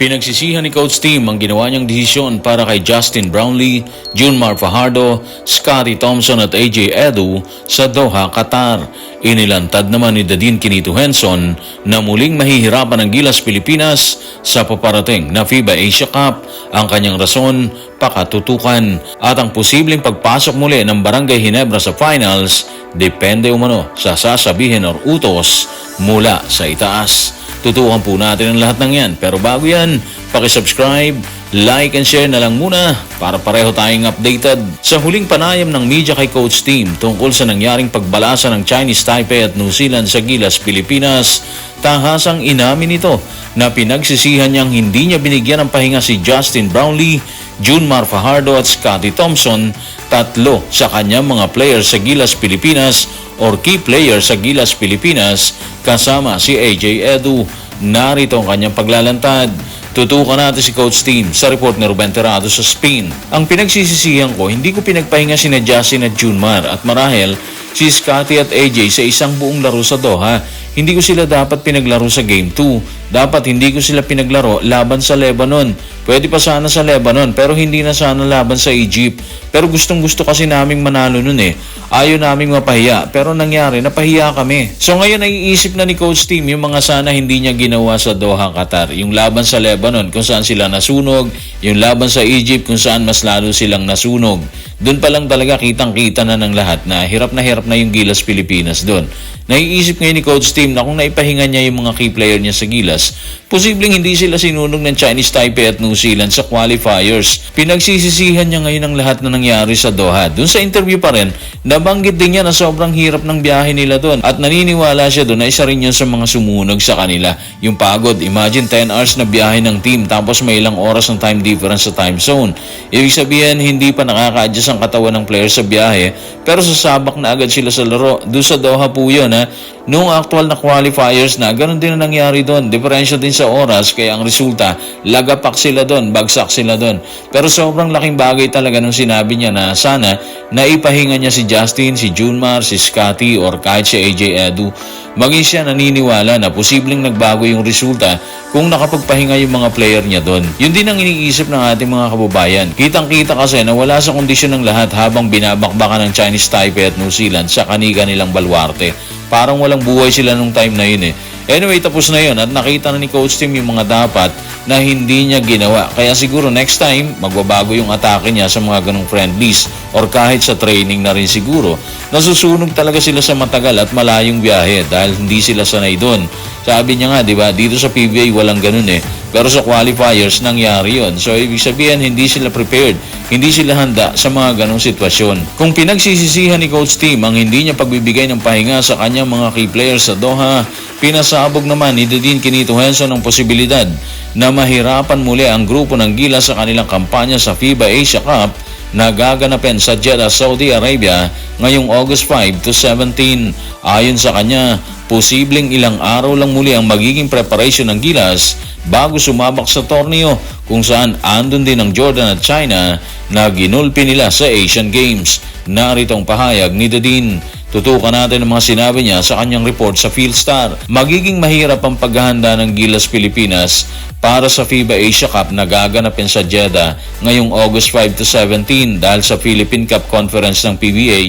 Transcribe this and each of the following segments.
Pinagsisihan ni Coach Team ang ginawa niyang desisyon para kay Justin Brownlee, Junmar Fajardo, Scotty Thompson at AJ Edu sa Doha, Qatar. Inilantad naman ni Dadin Kinito Henson na muling mahihirapan ang Gilas Pilipinas sa paparating na FIBA Asia Cup. Ang kanyang rason, pakatutukan at ang posibleng pagpasok muli ng Barangay Hinebra sa finals depende umano sa sasabihin or utos mula sa itaas. Tutukan po natin ang lahat ng yan. Pero bago yan, pakisubscribe, like and share na lang muna para pareho tayong updated. Sa huling panayam ng media kay Coach Team tungkol sa nangyaring pagbalasa ng Chinese Taipei at New Zealand sa Gilas, Pilipinas, tahasang inamin nito na pinagsisihan niyang hindi niya binigyan ng pahinga si Justin Brownlee, Junmar Fajardo at Scotty Thompson, tatlo sa kanyang mga players sa Gilas, Pilipinas or key player sa Gilas, Pilipinas kasama si AJ Edu. Narito ang kanyang paglalantad. Tutukan natin si Coach Team sa report ni Ruben Terrado sa Spin. Ang pinagsisisihan ko, hindi ko pinagpahinga si Justin at Junmar at marahil si Scotty at AJ sa isang buong laro sa Doha. Hindi ko sila dapat pinaglaro sa Game 2. Dapat hindi ko sila pinaglaro laban sa Lebanon. Pwede pa sana sa Lebanon pero hindi na sana laban sa Egypt. Pero gustong gusto kasi naming manalo nun eh. Ayaw naming mapahiya pero nangyari napahiya kami. So ngayon naiisip na ni Coach Team yung mga sana hindi niya ginawa sa Doha, Qatar. Yung laban sa Lebanon kung saan sila nasunog. Yung laban sa Egypt kung saan mas lalo silang nasunog. Doon pa lang talaga kitang-kita na ng lahat na hirap na hirap na yung Gilas Pilipinas doon. Naiisip ngayon ni Coach Team na kung naipahinga niya yung mga key player niya sa Gilas, posibleng hindi sila sinunog ng Chinese Taipei at New Zealand sa qualifiers. Pinagsisisihan niya ngayon ang lahat na nangyari sa Doha. Doon sa interview pa rin, nabanggit din niya na sobrang hirap ng biyahe nila doon at naniniwala siya doon na isa rin yun sa mga sumunog sa kanila. Yung pagod, imagine 10 hours na biyahe ng team tapos may ilang oras ng time difference sa time zone. Ibig sabihin, hindi pa nakaka-adjust ang katawan ng player sa biyahe pero sasabak na agad sila sa laro. Doon sa Doha po yun ha. Noong actual na qualifiers na, ganun din ang nangyari doon. Diferensya din sa oras, kaya ang resulta, lagapak sila doon, bagsak sila doon. Pero sobrang laking bagay talaga nung sinabi niya na sana naipahinga niya si Justin, si Junmar, si Scotty, or kahit si AJ Edu. Maging siya naniniwala na posibleng nagbago yung resulta kung nakapagpahinga yung mga player niya doon. Yun din ang iniisip ng ating mga kababayan. Kitang-kita kasi na wala sa kondisyon ng lahat habang binabakbakan ng Chinese Taipei at New Zealand sa kanika nilang balwarte. Parang walang buhay sila nung time na yun eh. Anyway, tapos na yun at nakita na ni Coach Tim yung mga dapat na hindi niya ginawa. Kaya siguro next time, magbabago yung atake niya sa mga ganong friendlies or kahit sa training na rin siguro. Nasusunog talaga sila sa matagal at malayong biyahe dahil hindi sila sanay doon. Sabi niya nga, di ba, dito sa PBA walang ganun eh. Pero sa qualifiers, nangyari yon. So, ibig sabihin, hindi sila prepared. Hindi sila handa sa mga ganong sitwasyon. Kung pinagsisisihan ni Coach Team ang hindi niya pagbibigay ng pahinga sa kanyang mga key players sa Doha, pinasabog naman ni Dedin Kinito Henson ang posibilidad na mahirapan muli ang grupo ng Gila sa kanilang kampanya sa FIBA Asia Cup na gaganapin sa Jeddah, Saudi Arabia ngayong August 5 to 17. Ayon sa kanya, posibleng ilang araw lang muli ang magiging preparation ng Gilas bago sumabak sa torneo kung saan andun din ang Jordan at China na ginulpi nila sa Asian Games. Narito ang pahayag ni Dadin. Tutukan natin ang mga sinabi niya sa kanyang report sa Philstar. Magiging mahirap ang paghahanda ng Gilas Pilipinas para sa FIBA Asia Cup na gaganapin sa Jeddah ngayong August 5 to 17 dahil sa Philippine Cup Conference ng PBA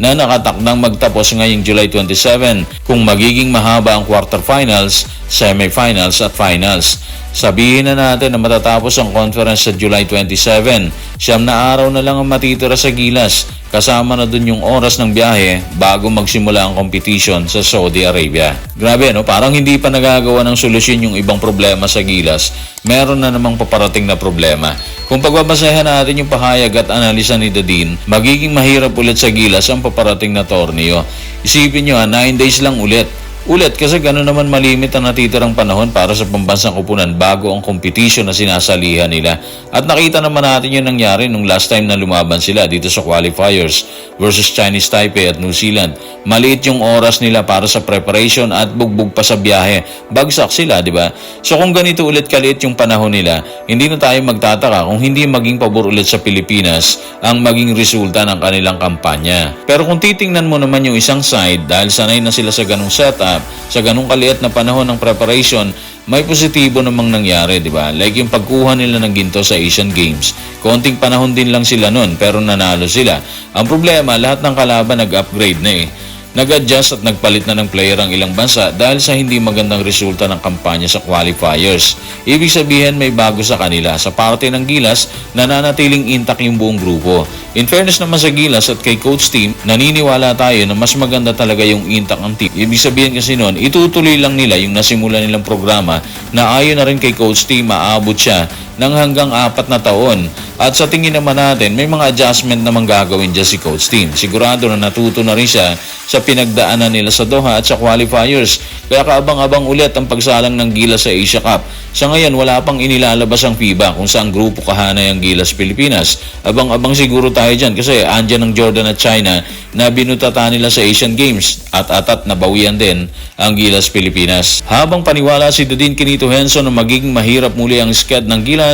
na nakatakdang magtapos ngayong July 27 kung magiging mahaba ang quarterfinals, semifinals at finals. Sabihin na natin na matatapos ang conference sa July 27. Siyam na araw na lang ang matitira sa Gilas. Kasama na dun yung oras ng biyahe bago magsimula ang competition sa Saudi Arabia. Grabe no, parang hindi pa nagagawa ng solusyon yung ibang problema sa Gilas. Meron na namang paparating na problema. Kung pagbabasehan natin yung pahayag at analisa ni Dadin, magiging mahirap ulit sa Gilas ang paparating na torneo. Isipin nyo ha, 9 days lang ulit. Ulit kasi gano'n naman malimit ang natitirang panahon para sa pambansang kupunan bago ang competition na sinasalihan nila. At nakita naman natin yung nangyari nung last time na lumaban sila dito sa qualifiers versus Chinese Taipei at New Zealand. Maliit yung oras nila para sa preparation at bugbog pa sa biyahe. Bagsak sila, di ba? So kung ganito ulit kaliit yung panahon nila, hindi na tayo magtataka kung hindi maging pabor ulit sa Pilipinas ang maging resulta ng kanilang kampanya. Pero kung titingnan mo naman yung isang side, dahil sanay na sila sa ganong setup, sa ganong kaliit na panahon ng preparation, may positibo namang nangyari, di ba? Like yung pagkuha nila ng ginto sa Asian Games. Konting panahon din lang sila nun, pero nanalo sila. Ang problema, lahat ng kalaban nag-upgrade na eh. Nag-adjust at nagpalit na ng player ang ilang bansa dahil sa hindi magandang resulta ng kampanya sa qualifiers. Ibig sabihin may bago sa kanila. Sa parte ng Gilas, nananatiling intact yung buong grupo. In fairness naman sa Gilas at kay coach team, naniniwala tayo na mas maganda talaga yung intact ang team. Ibig sabihin kasi noon, itutuloy lang nila yung nasimula nilang programa na ayon na rin kay coach team, maabot siya ng hanggang apat na taon. At sa tingin naman natin, may mga adjustment naman gagawin dyan si coach team. Sigurado na natuto na rin siya sa pinagdaanan nila sa Doha at sa qualifiers. Kaya kaabang-abang ulit ang pagsalang ng Gilas sa Asia Cup. Sa ngayon, wala pang inilalabas ang FIBA kung saan grupo kahanay ang Gilas Pilipinas. Abang-abang siguro tayo dyan kasi andyan ang Jordan at China na binutata nila sa Asian Games at atat na bawian din ang Gilas Pilipinas. Habang paniwala si Dudin Kinito Henson na magiging mahirap muli ang sked ng Gilas,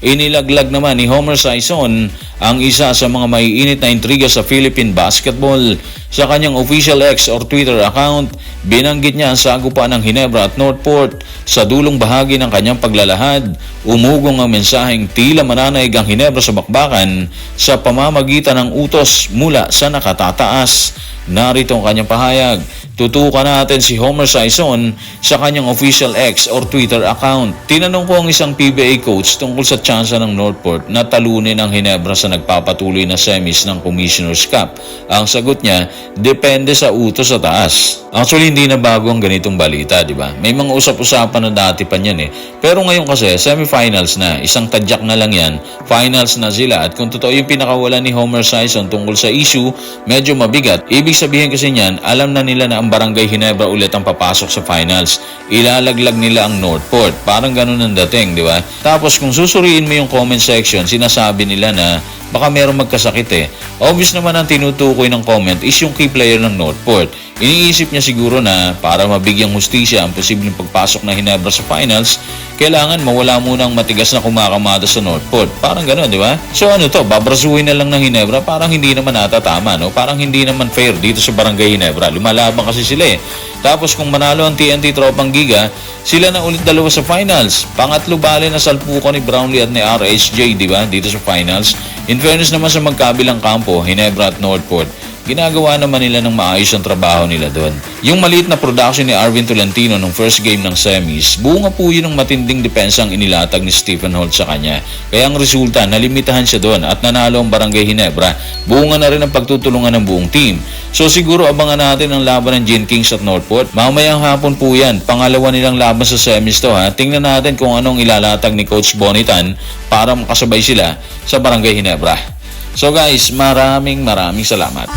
inilaglag naman ni Homer Saison ang isa sa mga maiinit na intriga sa Philippine basketball. Sa kanyang official X or Twitter account, binanggit niya ang sagupaan ng Hinebra at Northport sa dulong bahagi ng kanyang paglalahad. Umugong ang mensaheng tila mananaig ang Hinebra sa bakbakan sa pamamagitan ng utos mula sa nakatataas. Narito ang kanyang pahayag. Tutukan natin si Homer Saison sa kanyang official X or Twitter account. Tinanong ko ang isang PBA coach tungkol sa tsansa ng Northport na talunin ang Hinebra sa nagpapatuloy na semis ng Commissioner's Cup. Ang sagot niya, depende sa utos sa taas. Actually, hindi na bago ang ganitong balita, di ba? May mga usap-usapan na dati pa niyan eh. Pero ngayon kasi, semifinals na. Isang tadyak na lang yan. Finals na sila. At kung totoo yung pinakawala ni Homer Sison tungkol sa issue, medyo mabigat. Ibig sabihin kasi niyan, alam na nila na ang Barangay Hinebra ulit ang papasok sa finals. Ilalaglag nila ang Northport. Parang ganun ang dating, di ba? Tapos kung susuriin mo yung comment section, sinasabi nila na baka merong magkasakit eh. Obvious naman ang tinutukoy ng comment is yung key player ng Northport. Iniisip niya siguro na para mabigyang hustisya ang posibleng pagpasok ng Hinebra sa finals, kailangan mawala muna ang matigas na kumakamada sa Northport. Parang gano'n, di ba? So ano to, babrasuhin na lang ng Hinebra, parang hindi naman ata tama, no? Parang hindi naman fair dito sa Barangay Hinebra. Lumalaban kasi sila eh. Tapos kung manalo ang TNT Tropang Giga, sila na ulit dalawa sa finals. Pangatlo bale na salpukan ni Brownlee at ni RSJ, di ba? Dito sa finals. In fairness naman sa magkabilang kampo, Hinebra at Northport, ginagawa naman nila ng maayos ang trabaho nila doon. Yung maliit na production ni Arvin Tolentino nung first game ng semis, bunga po yun ng matinding depensa ang inilatag ni Stephen Holt sa kanya. Kaya ang resulta, nalimitahan siya doon at nanalo ang Barangay Hinebra. Bunga na rin ang pagtutulungan ng buong team. So siguro abangan natin ang laban ng Gin Kings at Northport. Mamayang hapon po yan. Pangalawa nilang laban sa semis to ha. Tingnan natin kung anong ilalatag ni Coach Bonitan para makasabay sila sa Barangay Hinebra. So guys, maraming maraming salamat.